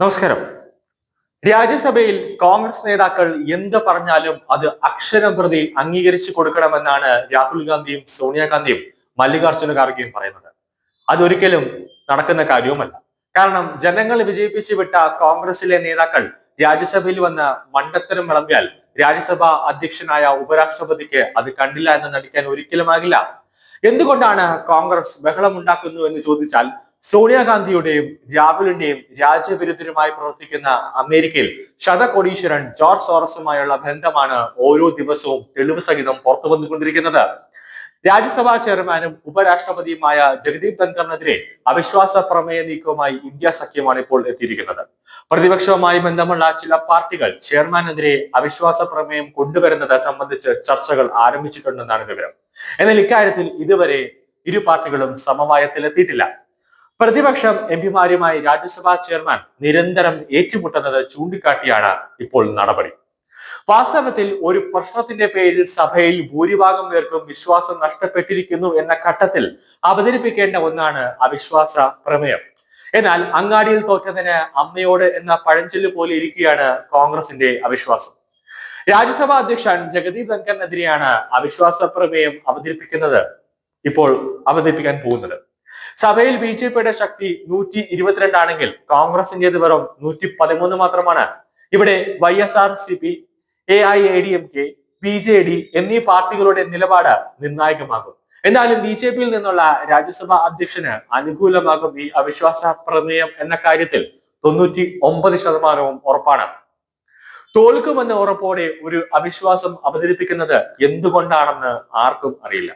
നമസ്കാരം. രാജ്യസഭയിൽ കോൺഗ്രസ് നേതാക്കൾ എന്ത് പറഞ്ഞാലും അത് അക്ഷരം പ്രതി അംഗീകരിച്ചു കൊടുക്കണമെന്നാണ് രാഹുൽ ഗാന്ധിയും സോണിയാഗാന്ധിയും മല്ലികാർജുന ഖാർഗെയും പറയുന്നത്. അതൊരിക്കലും നടക്കുന്ന കാര്യവുമല്ല. കാരണം ജനങ്ങൾ വിജയിപ്പിച്ചു വിട്ട കോൺഗ്രസിലെ നേതാക്കൾ രാജ്യസഭയിൽ വന്ന് മണ്ടത്തരം വിളമ്പിയാൽ രാജ്യസഭാ അധ്യക്ഷനായ ഉപരാഷ്ട്രപതിക്ക് അത് കണ്ടില്ല എന്ന് നടിക്കാൻ ഒരിക്കലും ഒരിക്കലുമാകില്ല. എന്തുകൊണ്ടാണ് കോൺഗ്രസ് ബഹളമുണ്ടാക്കുന്നു എന്ന് ചോദിച്ചാൽ സോണിയാഗാന്ധിയുടെയും രാഹുലിന്റെയും രാജ്യവിരുദ്ധരുമായി പ്രവർത്തിക്കുന്ന അമേരിക്കയിൽ ശതകോടീശ്വരൻ ജോർജ് സോറസുമായുള്ള ബന്ധമാണ് ഓരോ ദിവസവും തെളിവ് സഹിതം പുറത്തു വന്നുകൊണ്ടിരിക്കുന്നത്. രാജ്യസഭാ ചെയർമാനും ഉപരാഷ്ട്രപതിയുമായ ജഗദീപ് ധൻഖറിനെതിരെ അവിശ്വാസ പ്രമേയ നീക്കവുമായി ഇന്ത്യ സഖ്യമാണ് ഇപ്പോൾ എത്തിയിരിക്കുന്നത്. പ്രതിപക്ഷവുമായി ബന്ധമുള്ള ചില പാർട്ടികൾ ചെയർമാനെതിരെ അവിശ്വാസ പ്രമേയം കൊണ്ടുവരുന്നത് സംബന്ധിച്ച് ചർച്ചകൾ ആരംഭിച്ചിട്ടുണ്ടെന്നാണ് വിവരം. എന്നാൽ ഇക്കാര്യത്തിൽ ഇതുവരെ ഇരു പാർട്ടികളും സമവായത്തിലെത്തിയിട്ടില്ല. പ്രതിപക്ഷം എം പിമാരുമായി രാജ്യസഭാ ചെയർമാൻ നിരന്തരം ഏറ്റുമുട്ടുന്നത് ചൂണ്ടിക്കാട്ടിയാണ് ഇപ്പോൾ നടപടി. വാസ്തവത്തിൽ ഒരു പ്രശ്നത്തിന്റെ പേരിൽ സഭയിൽ ഭൂരിഭാഗം പേർക്കും വിശ്വാസം നഷ്ടപ്പെട്ടിരിക്കുന്നു എന്ന ഘട്ടത്തിൽ അവതരിപ്പിക്കേണ്ട ഒന്നാണ് അവിശ്വാസ പ്രമേയം. എന്നാൽ അങ്ങാടിയിൽ തോറ്റതിന് അമ്മയോട് എന്ന പഴഞ്ചൊല്ല് പോലെ ഇരിക്കുകയാണ് കോൺഗ്രസിന്റെ അവിശ്വാസം. രാജ്യസഭാ അധ്യക്ഷൻ ജഗദീപ് ധൻഖറിനെതിരെയാണ് അവിശ്വാസ പ്രമേയം അവതരിപ്പിക്കുന്നത് ഇപ്പോൾ അവതരിപ്പിക്കാൻ പോകുന്നത്. സഭയിൽ ബി ജെ പിയുടെ ശക്തി നൂറ്റി ഇരുപത്തിരണ്ടാണെങ്കിൽ കോൺഗ്രസിന്റേത് വെറും നൂറ്റി പതിമൂന്ന് മാത്രമാണ്. ഇവിടെ Y S R C P A I A D M K B J D എന്നീ പാർട്ടികളുടെ നിലപാട് നിർണായകമാകും. എന്നാലും ബി ജെ പിയിൽ നിന്നുള്ള രാജ്യസഭാ അധ്യക്ഷന് അനുകൂലമാകും ഈ അവിശ്വാസ പ്രമേയം എന്ന കാര്യത്തിൽ തൊണ്ണൂറ്റി ഒമ്പത് ശതമാനവും ഉറപ്പാണ്. തോൽക്കുമെന്ന ഉറപ്പോടെ ഒരു അവിശ്വാസം അവതരിപ്പിക്കുന്നത് എന്തുകൊണ്ടാണെന്ന് ആർക്കും അറിയില്ല.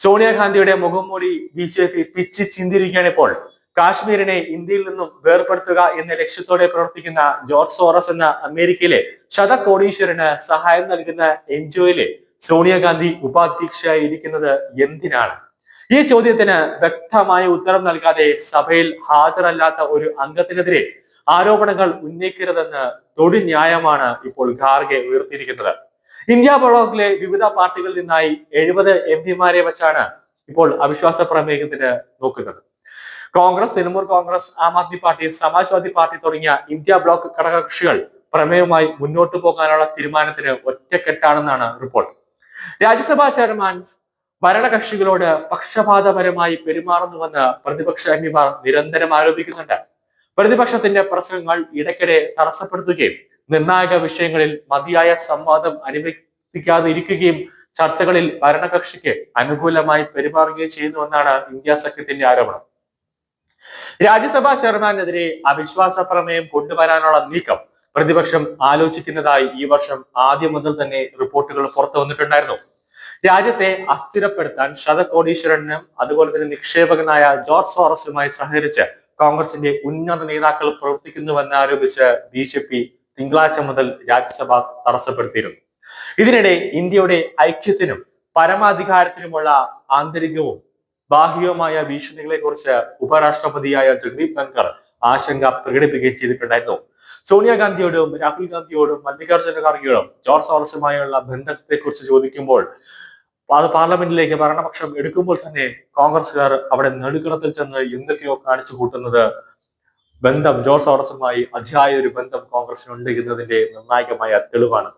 സോണിയാഗാന്ധിയുടെ മുഖംമൂടി ബി ജെ പി പിച്ച് ചിന്തിരിക്കുകയാണ് ഇപ്പോൾ കാശ്മീരിനെ ഇന്ത്യയിൽ നിന്നും വേർപെടുത്തുക എന്ന ലക്ഷ്യത്തോടെ പ്രവർത്തിക്കുന്ന ജോർജ് സോറസ് എന്ന അമേരിക്കയിലെ ശതകോടീശ്വരന് സഹായം നൽകുന്ന എൻജോയിലെ സോണിയാഗാന്ധി ഉപാധ്യക്ഷയായി ഇരിക്കുന്നത് എന്തിനാണ്? ഈ ചോദ്യത്തിന് വ്യക്തമായ ഉത്തരം നൽകാതെ സഭയിൽ ഹാജരല്ലാത്ത ഒരു അംഗത്തിനെതിരെ ആരോപണങ്ങൾ ഉന്നയിക്കരുതെന്ന് തൊടി ന്യായമാണ് ഇപ്പോൾ ഖാർഗെ ഉയർത്തിയിരിക്കുന്നത്. ഇന്ത്യ ബ്ലോക്കിലെ വിവിധ പാർട്ടികളിൽ നിന്നായി എഴുപത് എം പിമാരെ വെച്ചാണ് ഇപ്പോൾ അവിശ്വാസ പ്രമേയത്തിന് നോക്കുന്നത്. Congress Trinamool Congress Aam Aadmi party Samajwadi party തുടങ്ങിയ ഇന്ത്യ ബ്ലോക്ക് ഘടകകക്ഷികൾ പ്രമേയവുമായി മുന്നോട്ടു പോകാനുള്ള തീരുമാനത്തിന് ഒറ്റക്കെട്ടാണെന്നാണ് റിപ്പോർട്ട്. രാജ്യസഭാ ചെയർമാൻ ഭരണകക്ഷികളോട് പക്ഷപാതപരമായി പെരുമാറുന്നുവെന്ന് പ്രതിപക്ഷ എംപിമാർ നിരന്തരം ആരോപിക്കുന്നുണ്ട്. പ്രതിപക്ഷത്തിന്റെ പ്രസംഗങ്ങൾ ഇടയ്ക്കിടെ തടസ്സപ്പെടുത്തുകയും നിർണായക വിഷയങ്ങളിൽ മതിയായ സംവാദം അനുവദിക്കാതെ ഇരിക്കുകയും ചർച്ചകളിൽ ഭരണകക്ഷിക്ക് അനുകൂലമായി പെരുമാറുകയും ചെയ്യുന്നുവെന്നാണ് ഇന്ത്യ സഖ്യത്തിന്റെ ആരോപണം. രാജ്യസഭാ ചെയർമാനെതിരെ അവിശ്വാസ പ്രമേയം കൊണ്ടുവരാനുള്ള നീക്കം പ്രതിപക്ഷം ആലോചിക്കുന്നതായി ഈ വർഷം ആദ്യം മുതൽ തന്നെ റിപ്പോർട്ടുകൾ പുറത്തു വന്നിട്ടുണ്ടായിരുന്നു. രാജ്യത്തെ അസ്ഥിരപ്പെടുത്താൻ ശതകോടീശ്വരനും അതുപോലെ തന്നെ നിക്ഷേപകനായ ജോർജ് സോറസുമായി സഹകരിച്ച് കോൺഗ്രസിന്റെ ഉന്നത നേതാക്കൾ പ്രവർത്തിക്കുന്നുവെന്ന് ആരോപിച്ച് ബി ജെ പി തിങ്കളാഴ്ച മുതൽ രാജ്യസഭ തടസ്സപ്പെടുത്തിയിരുന്നു. ഇതിനിടെ ഇന്ത്യയുടെ ഐക്യത്തിനും പരമാധികാരത്തിനുമുള്ള ആന്തരികവും ബാഹ്യവുമായ ഭീഷണികളെ കുറിച്ച് ഉപരാഷ്ട്രപതിയായ ജഗദീപ് ധൻകർ ആശങ്ക പ്രകടിപ്പിക്കുകയും ചെയ്തിട്ടുണ്ടായിരുന്നു. സോണിയാഗാന്ധിയോടും രാഹുൽ ഗാന്ധിയോടും മല്ലികാർജുന ഖാർഗെയോടും ജോർജ് സോറസുമായുള്ള ബന്ധത്തെ കുറിച്ച് ചോദിക്കുമ്പോൾ അത് പാർലമെന്റിലേക്ക് ഭരണപക്ഷം എടുക്കുമ്പോൾ തന്നെ കോൺഗ്രസ്സുകാർ അവിടെ നെടുക്കളത്തിൽ ചെന്ന് എന്തൊക്കെയോ കാണിച്ചു കൂട്ടുന്നത് ബന്ധം ജോർജ് സോറസുമായി അതിയായ ഒരു ബന്ധം കോൺഗ്രസിനുണ്ട് എന്നതിന്റെ നിർണായകമായ തെളിവാണ്.